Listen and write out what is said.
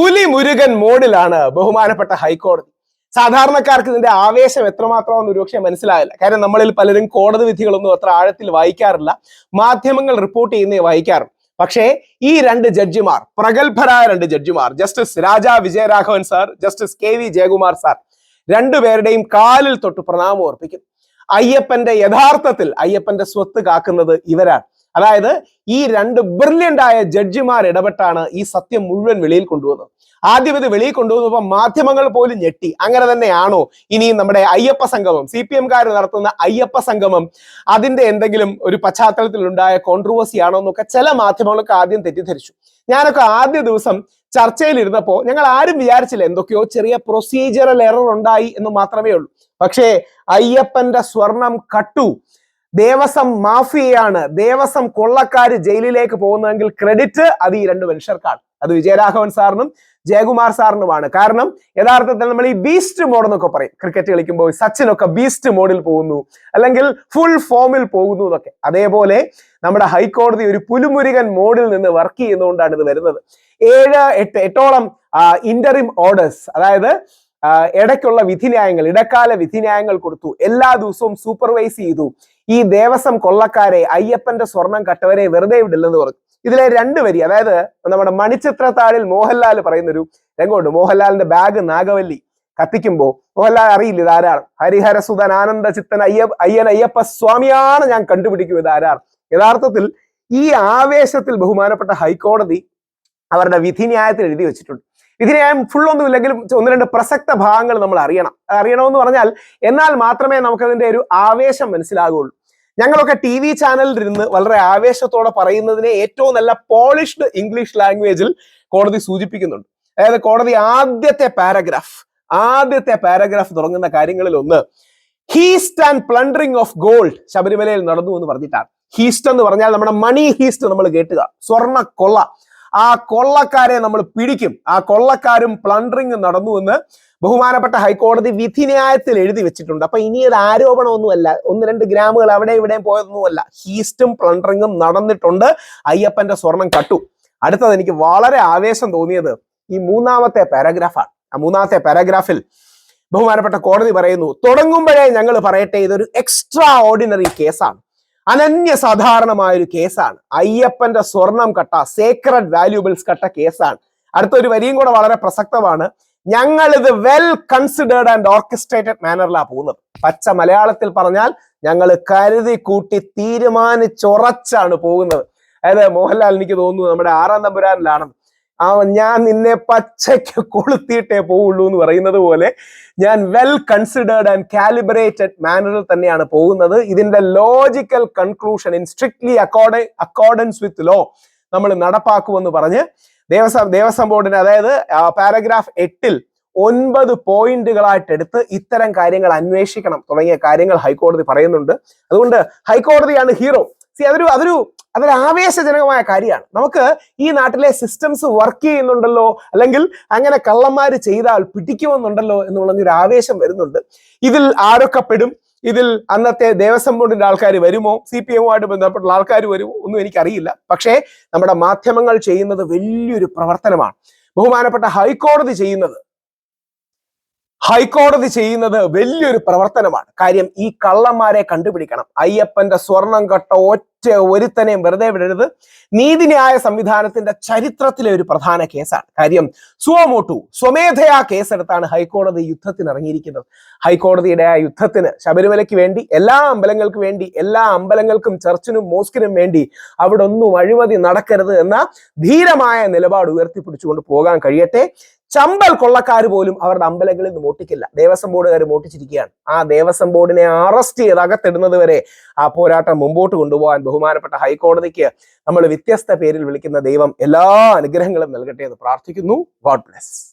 പുലി മുരുകൻ മോഡിലാണ് ബഹുമാനപ്പെട്ട ഹൈക്കോടതി. സാധാരണക്കാർക്ക് ഇതിന്റെ ആവേശം എത്രമാത്രമെന്ന് ഒരുപക്ഷെ മനസ്സിലാവില്ല കാര്യം നമ്മളിൽ പലരും കോടതി വിധികളൊന്നും അത്ര ആഴത്തിൽ വായിക്കാറില്ല. മാധ്യമങ്ങൾ റിപ്പോർട്ട് ചെയ്യുന്നേ വായിക്കാറും. പക്ഷേ ഈ രണ്ട് ജഡ്ജിമാർ പ്രഗത്ഭരായ രണ്ട് ജഡ്ജിമാർ justice Raja Vijayaraghavan sir justice K V Jayakumar sir രണ്ടുപേരുടെയും കാലിൽ തൊട്ട് പ്രണാമം അർപ്പിക്കും. അയ്യപ്പന്റെ യഥാർത്ഥത്തിൽ അയ്യപ്പന്റെ സ്വത്ത് കാക്കുന്നത് ഇവരാണ്. അതായത് ഈ രണ്ട് ബ്രില്യന്റ് ആയ ജഡ്ജിമാർ ഇടപെട്ടാണ് ഈ സത്യം മുഴുവൻ വെളിയിൽ കൊണ്ടുവന്നത്. ആദ്യം ഇത് വെളിയിൽ കൊണ്ടുവന്നപ്പോൾ മാധ്യമങ്ങൾ പോലും ഞെട്ടി. അങ്ങനെ തന്നെയാണോ ഇനിയും നമ്മുടെ അയ്യപ്പ സംഗമം? സി പി എംകാർ നടത്തുന്ന അയ്യപ്പ സംഗമം അതിന്റെ എന്തെങ്കിലും ഒരു പശ്ചാത്തലത്തിൽ ഉണ്ടായ കോൺട്രവേഴ്സി ആണോ എന്നൊക്കെ ചില മാധ്യമങ്ങളൊക്കെ ആദ്യം തെറ്റിദ്ധരിച്ചു. ഞാനൊക്കെ ആദ്യ ദിവസം ചർച്ചയിലിരുന്നപ്പോൾ ഞങ്ങൾ ആരും വിചാരിച്ചില്ല എന്തൊക്കെയോ ചെറിയ പ്രൊസീജിയറൽ എറർ ഉണ്ടായി എന്ന് മാത്രമേ ഉള്ളൂ. പക്ഷേ അയ്യപ്പന്റെ സ്വർണം കട്ടു. ദേവസ്വം മാഫിയയാണ്. ദേവസ്വം കൊള്ളക്കാര് ജയിലിലേക്ക് പോകുന്നതെങ്കിൽ ക്രെഡിറ്റ് അത് ഈ രണ്ട് മനുഷ്യർക്കാണ്. അത് വിജയരാഘവൻ സാറിനും ജയകുമാർ സാറിനുമാണ്. കാരണം യഥാർത്ഥത്തിൽ നമ്മൾ ഈ ബീസ്റ്റ് മോഡ് എന്നൊക്കെ പറയും. ക്രിക്കറ്റ് കളിക്കുമ്പോൾ സച്ചിനൊക്കെ ബീസ്റ്റ് മോഡിൽ പോകുന്നു. അല്ലെങ്കിൽ ഫുൾ ഫോമിൽ പോകുന്നു എന്നൊക്കെ. അതേപോലെ നമ്മുടെ ഹൈക്കോടതി ഒരു പുലുമുരുകൻ മോഡിൽ നിന്ന് വർക്ക് ചെയ്യുന്നതുകൊണ്ടാണ് ഇത് വരുന്നത്. ഏഴ് എട്ട് എട്ടോളം ഇന്ററിം ഓർഡേഴ്സ് അതായത് ഇടയ്ക്കുള്ള വിധിന്യായങ്ങൾ ഇടക്കാല വിധിന്യായങ്ങൾ കൊടുത്തു. എല്ലാ ദിവസവും സൂപ്പർവൈസ് ചെയ്തു. ഈ ദേവസ്വം കൊള്ളക്കാരെ അയ്യപ്പന്റെ സ്വർണം കട്ടവരെ വെറുതെ വിടില്ലെന്ന് പറഞ്ഞു. ഇതിലെ രണ്ട് വരി അതായത് നമ്മുടെ മണിച്ചിത്രത്താഴിൽ മോഹൻലാൽ പറയുന്നൊരു രംഗമുണ്ട്. മോഹൻലാലിന്റെ ബാഗ് നാഗവല്ലി കത്തിക്കുമ്പോ മോഹൻലാൽ അറിയില്ല ഇതാരാണ്? ഹരിഹരസുതൻ ആനന്ദ ചിത്തൻ അയ്യ അയ്യൻ അയ്യപ്പ സ്വാമിയാണ് ഞാൻ കണ്ടുപിടിക്കും ഇതാരാണ്? യഥാർത്ഥത്തിൽ ഈ ആവേശത്തിൽ ബഹുമാനപ്പെട്ട ഹൈക്കോടതി അവരുടെ വിധിന്യായത്തിൽ എഴുതി വെച്ചിട്ടുണ്ട്. വിധിന്യായം ഫുൾ ഒന്നും ഇല്ലെങ്കിലും ഒന്ന് രണ്ട് പ്രസക്ത ഭാഗങ്ങൾ നമ്മൾ അറിയണം. അറിയണമെന്ന് പറഞ്ഞാൽ എന്നാൽ മാത്രമേ നമുക്കതിന്റെ ഒരു ആവേശം മനസ്സിലാകുള്ളൂ. ഞങ്ങളൊക്കെ ടി വി ചാനലിൽ ഇരുന്ന് വളരെ ആവേശത്തോടെ പറയുന്നതിനെ ഏറ്റവും നല്ല പോളിഷ്ഡ് ഇംഗ്ലീഷ് ലാംഗ്വേജിൽ കോടതി സൂചിപ്പിക്കുന്നുണ്ട്. അതായത് കോടതി ആദ്യത്തെ പാരഗ്രാഫ് ആദ്യത്തെ പാരഗ്രാഫ് തുടങ്ങുന്ന കാര്യങ്ങളിൽ ഒന്ന് heist and plundering of gold ശബരിമലയിൽ നടന്നു എന്ന് പറഞ്ഞിട്ടാണ്. ഹീസ്റ്റ് എന്ന് പറഞ്ഞാൽ നമ്മുടെ മണി ഹീസ്റ്റ് നമ്മൾ കേട്ടുക. സ്വർണ കൊള്ള. ആ കൊള്ളക്കാരെ നമ്മൾ പിടിക്കും. ആ കൊള്ളക്കാരും പ്ലണ്ടറിങ് നടന്നു എന്ന് ബഹുമാനപ്പെട്ട ഹൈക്കോടതി വിധി വിധിന്യായത്തിൽ എഴുതി വെച്ചിട്ടുണ്ട്. അപ്പൊ ഇനി അത് ആരോപണമൊന്നുമല്ല. ഒന്ന് രണ്ട് ഗ്രാമുകൾ അവിടെ ഇവിടെയും പോയതൊന്നുമല്ല. ഹീസ്റ്റും പ്ലണ്ടറിങ്ങും നടന്നിട്ടുണ്ട്. അയ്യപ്പന്റെ സ്വർണം കട്ടു. അടുത്തത് എനിക്ക് വളരെ ആവേശം തോന്നിയത് ഈ മൂന്നാമത്തെ പാരഗ്രാഫാണ്. ആ മൂന്നാമത്തെ പാരഗ്രാഫിൽ ബഹുമാനപ്പെട്ട കോടതി പറയുന്നു തുടങ്ങുമ്പോഴേ ഞങ്ങൾ പറയട്ടെ ഇതൊരു എക്സ്ട്രാ ഓർഡിനറി കേസാണ്. അനന്യ സാധാരണമായ ഒരു കേസാണ്. അയ്യപ്പന്റെ സ്വർണം കട്ട സേക്രഡ് വാല്യൂബിൾസ് കട്ട കേസാണ്. അടുത്തൊരു വരിയും കൂടെ വളരെ പ്രസക്തമാണ്. ഞങ്ങൾ ഇത് വെൽ കൺസിഡേർഡ് ആൻഡ് ഓർക്കസ്ട്രേറ്റഡ് മാനറിലാണ് പോകുന്നത്. പച്ച മലയാളത്തിൽ പറഞ്ഞാൽ ഞങ്ങൾ കരുതി കൂട്ടി തീരുമാനിച്ചുറച്ചാണ് പോകുന്നത്. അതായത് മോഹൻലാൽ എനിക്ക് തോന്നുന്നു നമ്മുടെ ആറാം തമ്പുരാനിലാണ് ആ ഞാൻ നിന്നെ പച്ചയ്ക്ക് കൊളുത്തിയിട്ടേ പോവുള്ളൂ എന്ന് പറയുന്നത് പോലെ ഞാൻ വെൽ കൺസിഡേർഡ് ആൻഡ് കാലിബറേറ്റഡ് മാനറിൽ തന്നെയാണ് പോകുന്നത്. ഇതിന്റെ logical conclusion in strictly accord accordance with law നമ്മൾ നടപ്പാക്കുമെന്ന് പറഞ്ഞ് ദേവസ്വം ദേവസ്വം ബോർഡിന് അതായത് പാരഗ്രാഫ് എട്ടിൽ ഒൻപത് പോയിന്റുകളായിട്ട് എടുത്ത് ഇത്തരം കാര്യങ്ങൾ അന്വേഷിക്കണം തുടങ്ങിയ കാര്യങ്ങൾ ഹൈക്കോടതി പറയുന്നുണ്ട്. അതുകൊണ്ട് ഹൈക്കോടതിയാണ് ഹീറോ. സി അതൊരു അതൊരു അതൊരു ആവേശജനകമായ കാര്യമാണ്. നമുക്ക് ഈ നാട്ടിലെ സിസ്റ്റംസ് വർക്ക് ചെയ്യുന്നുണ്ടല്ലോ അല്ലെങ്കിൽ അങ്ങനെ കള്ളന്മാര് ചെയ്താൽ പിടിക്കുമെന്നുണ്ടല്ലോ എന്നുള്ള ഒരു ആവേശം വരുന്നുണ്ട്. ഇതിൽ ആരൊക്കെ പെടും? ഇതിൽ അന്നത്തെ ദേവസ്വം ബോർഡിന്റെ ആൾക്കാർ വരുമോ? സി പി എമ്മുമായിട്ട് ബന്ധപ്പെട്ട ആൾക്കാർ വരുമോ? ഒന്നും എനിക്കറിയില്ല. പക്ഷേ നമ്മുടെ മാധ്യമങ്ങൾ ചെയ്യുന്നത് വലിയൊരു പ്രവർത്തനമാണ്. ബഹുമാനപ്പെട്ട ഹൈക്കോടതി ചെയ്യുന്നത് ഹൈക്കോടതി ചെയ്യുന്നത് വലിയൊരു പ്രവർത്തനമാണ്. കാര്യം ഈ കള്ളന്മാരെ കണ്ടുപിടിക്കണം. അയ്യപ്പന്റെ സ്വർണം കട്ട ഒറ്റ ഒരുത്തനെയും വെറുതെ വിടരുത്. നീതിന്യായ സംവിധാനത്തിന്റെ ചരിത്രത്തിലെ ഒരു പ്രധാന കേസാണ്. കാര്യം സുവമോട്ടു സ്വമേധയാ കേസെടുത്താണ് ഹൈക്കോടതി യുദ്ധത്തിന് ഇറങ്ങിയിരിക്കുന്നത്. ഹൈക്കോടതിയുടെ ആ യുദ്ധത്തിന് ശബരിമലയ്ക്ക് വേണ്ടി എല്ലാ അമ്പലങ്ങൾക്ക് വേണ്ടി എല്ലാ അമ്പലങ്ങൾക്കും ചർച്ചിനും മോസ്കിനും വേണ്ടി അവിടെ ഒന്നും അഴിമതി നടക്കരുത് എന്ന ധീരമായ നിലപാട് ഉയർത്തിപ്പിടിച്ചുകൊണ്ട് പോകാൻ കഴിയട്ടെ. ചമ്പൽ കൊള്ളക്കാർ പോലും അവരുടെ അമ്പലങ്ങളിൽ നിന്ന് മോട്ടിക്കില്ല ദേവസ്വം ബോർഡുകാർ മോട്ടിച്ചിരിക്കുകയാണ് ആ ദേവസ്വം ബോർഡിനെ അറസ്റ്റ് ചെയ്ത് അകത്തിടുന്നത് വരെ ആ പോരാട്ടം മുമ്പോട്ട് കൊണ്ടുപോകാൻ ബഹുമാനപ്പെട്ട ഹൈക്കോടതിക്ക് നമ്മൾ വ്യത്യസ്ത പേരിൽ വിളിക്കുന്ന ദൈവം എല്ലാ അനുഗ്രഹങ്ങളും നൽകട്ടെ എന്ന് പ്രാർത്ഥിക്കുന്നു. God bless